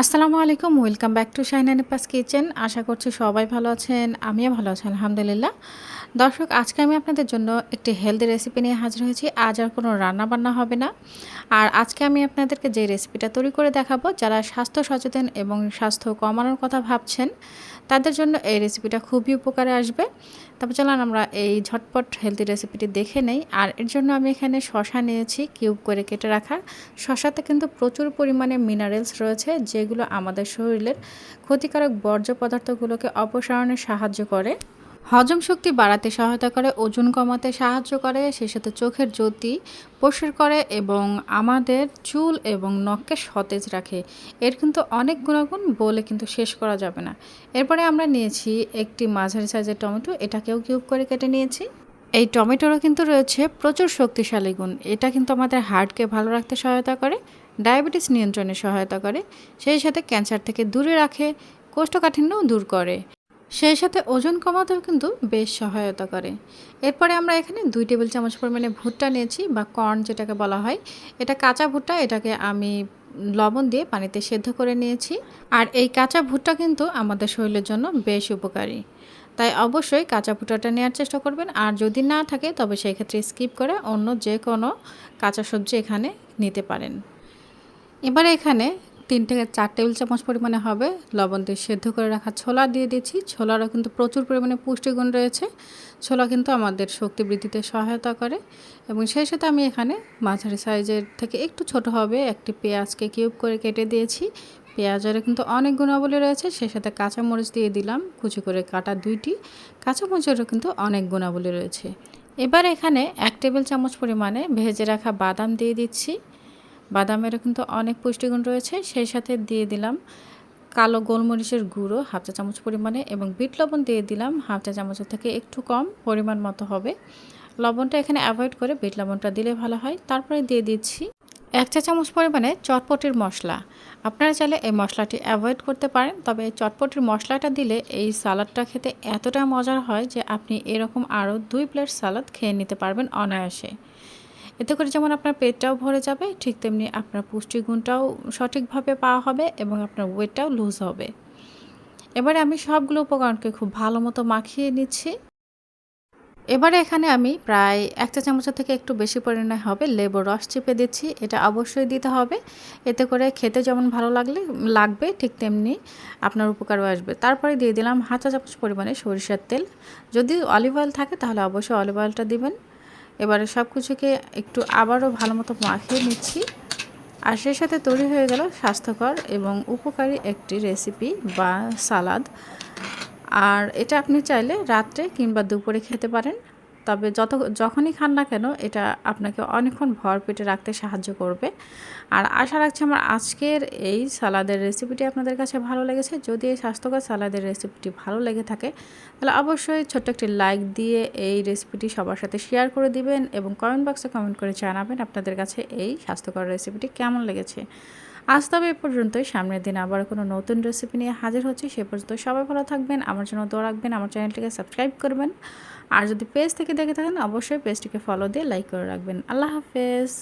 আসসালামু আলাইকুম, welcome back to শাইনানি পাস কিচেন। আশা করছি সবাই ভালো আছেন, আমিও ভালো আছি, আলহামদুলিল্লাহ। দর্শক, আজকে আমি আপনাদের জন্য একটি হেলদি রেসিপি নিয়ে হাজির হয়েছি। আজ আর কোনো রান্না বান্না হবে না। আর আজকে আমি আপনাদেরকে যে রেসিপিটা তৈরি করে দেখাবো, যারা স্বাস্থ্য সচেতন এবং স্বাস্থ্য কমানোর কথা ভাবছেন, তাদের জন্য এই রেসিপিটা খুবই উপকারে আসবে। তবে চলুন আমরা এই ঝটপট হেলদি রেসিপিটি দেখে নেই। আর এর জন্য আমি এখানে শশা নিয়েছি কিউব করে কেটে রাখা। শশাতে কিন্তু প্রচুর পরিমাণে মিনারেলস রয়েছে যেগুলো আমাদের শরীরের ক্ষতিকারক বর্জ্য পদার্থগুলোকে অপসারণে সাহায্য করে। হজম শক্তি বাড়াতে সহায়তা করে, ওজন কমাতে সাহায্য করে সেই সাথে চোখের জ্যোতি পরিষ্কার করে এবং আমাদের চুল এবং নখকে সতেজ রাখে। এর কিন্তু অনেক গুণাগুণ বলে কিন্তু শেষ করা যাবে না। এরপরে আমরা নিয়েছি একটি মাঝারি সাইজের টমেটো, এটাকেও কিউব করে কেটে নিয়েছি। এই টমেটোরও কিন্তু রয়েছে প্রচুর শক্তিশালী গুণ। এটা কিন্তু আমাদের হার্টকে ভালো রাখতে সহায়তা করে, ডায়াবেটিস নিয়ন্ত্রণে সহায়তা করে, সেই সাথে ক্যান্সার থেকে দূরে রাখে, কোষ্ঠকাঠিন্যও দূর করে। সেই সাথে ওজন কমাতেও কিন্তু বেশ সহায়তা করে। এরপরে আমরা এখানে দুই টেবিল চামচ পরিমাণে ভুট্টা নিয়েছি বা কর্ন যেটাকে বলা হয়। এটা কাঁচা ভুট্টা, এটাকে আমি লবণ দিয়ে পানিতে সেদ্ধ করে নিয়েছি। আর এই কাঁচা ভুট্টা কিন্তু আমাদের শরীরের জন্য বেশ উপকারী। তাই অবশ্যই কাঁচা ভুট্টাটা নেওয়ার চেষ্টা করবেন। আর যদি না থাকে, তবে সেই ক্ষেত্রে স্কিপ করে অন্য যে কোনো কাঁচা সবজি এখানে নিতে পারেন। এবার এখানে তিন থেকে চার টেবিল চামচ পরিমাণে হবে লবণ দিয়ে সেদ্ধ করে রাখা ছোলা দিয়ে দিচ্ছি। ছোলারও কিন্তু প্রচুর পরিমাণে পুষ্টিগুণ রয়েছে। ছোলা কিন্তু আমাদের শক্তি বৃদ্ধিতে সহায়তা করে এবং সেই সাথে আমি এখানে মাঝারি সাইজের থেকে একটু ছোট হবে একটি পেঁয়াজকে কিউব করে কেটে দিয়েছি। পেঁয়াজেরও কিন্তু অনেক গুণাবলী রয়েছে। সেই সাথে কাঁচামরিচ দিয়ে দিলাম, কুচি করে কাটা দুইটি। কাঁচামরিচেরও কিন্তু অনেক গুণাবলী রয়েছে। এবার এখানে এক টেবিল চামচ পরিমাণে ভেজে রাখা বাদাম দিয়ে দিচ্ছি। বাদামেরও কিন্তু অনেক পুষ্টিগুণ রয়েছে। সেই সাথে দিয়ে দিলাম কালো গোলমরিচের গুঁড়ো হাফ চা চামচ পরিমাণে এবং বিট লবণ দিয়ে দিলাম হাফ চা চামচের থেকে একটু কম পরিমাণ মতো হবে। লবণটা এখানে অ্যাভয়েড করে বিট লবণটা দিলে ভালো হয়। তারপরে দিয়ে দিচ্ছি এক চা চামচ পরিমাণে চটপটির মশলা। আপনারা চাইলে এই মশলাটি অ্যাভয়েড করতে পারেন, তবে এই চটপটির মশলাটা দিলে এই সালাদটা খেতে এতটা মজার হয় যে আপনি এরকম আরও দুই প্লেট সালাদ খেয়ে নিতে পারবেন অনায়াসে। এতে করে যেমন আপনার পেটটাও ভরে যাবে, ঠিক তেমনি আপনার পুষ্টিগুণটাও সঠিকভাবে পাওয়া হবে এবং আপনার ওয়েটটাও লুজ হবে। এবারে আমি সবগুলো উপকরণকে খুব ভালো মতো মাখিয়ে নিচ্ছি। এবারে এখানে আমি প্রায় একটা চা চামচের থেকে একটু বেশি পরিমাণে হবে লেবুর রস চেপে দিচ্ছি, এটা অবশ্যই দিতে হবে। এতে করে খেতে যেমন ভালো লাগলে, লাগবে, ঠিক তেমনি আপনার উপকারও আসবে। তারপরে দিয়ে দিলাম হাঁচা চামচ পরিমাণে সরিষার তেল। যদি অলিভ অয়েল থাকে তাহলে অবশ্যই অলিভ অয়েলটা দিবেন। এবারে সব কিছুকে একটু আবারও ভালো মতো মাখিয়ে নিচ্ছি। আর সেই সাথে তৈরি হয়ে গেল স্বাস্থ্যকর এবং উপকারী একটি রেসিপি বা সালাদ। আর এটা আপনি চাইলে রাত্রে কিংবা দুপুরে খেতে পারেন। তবে যত, যখনই খান না কেন, এটা আপনাকে অনেকক্ষণ ভর পেটে রাখতে সাহায্য করবে। আর আশা রাখছি আমার আজকের এই সালাদের রেসিপিটি আপনাদের কাছে ভালো লেগেছে। যদি এই স্বাস্থ্যকর সালাদের রেসিপিটি ভালো লেগে থাকে, তাহলে অবশ্যই ছোট্ট একটি লাইক দিয়ে এই রেসিপিটি সবার সাথে শেয়ার করে দিবেন এবং কমেন্ট বক্সে কমেন্ট করে জানাবেন আপনাদের কাছে এই স্বাস্থ্যকর রেসিপিটি কেমন লেগেছে। আজ তবে এ পর্যন্তই। সামনের দিন আবার কোনো নতুন রেসিপি নিয়ে হাজির হচ্ছি। সে পর্যন্ত সবাই ভালো থাকবেন, আমার জন্য দোয়া রাখবেন, আমার চ্যানেলটিকে সাবস্ক্রাইব করবেন। আর যদি পেজ থেকে দেখে থাকেন, অবশ্যই পেজটিকে ফলো দিয়ে লাইক করে রাখবেন। আল্লাহ হাফেজ।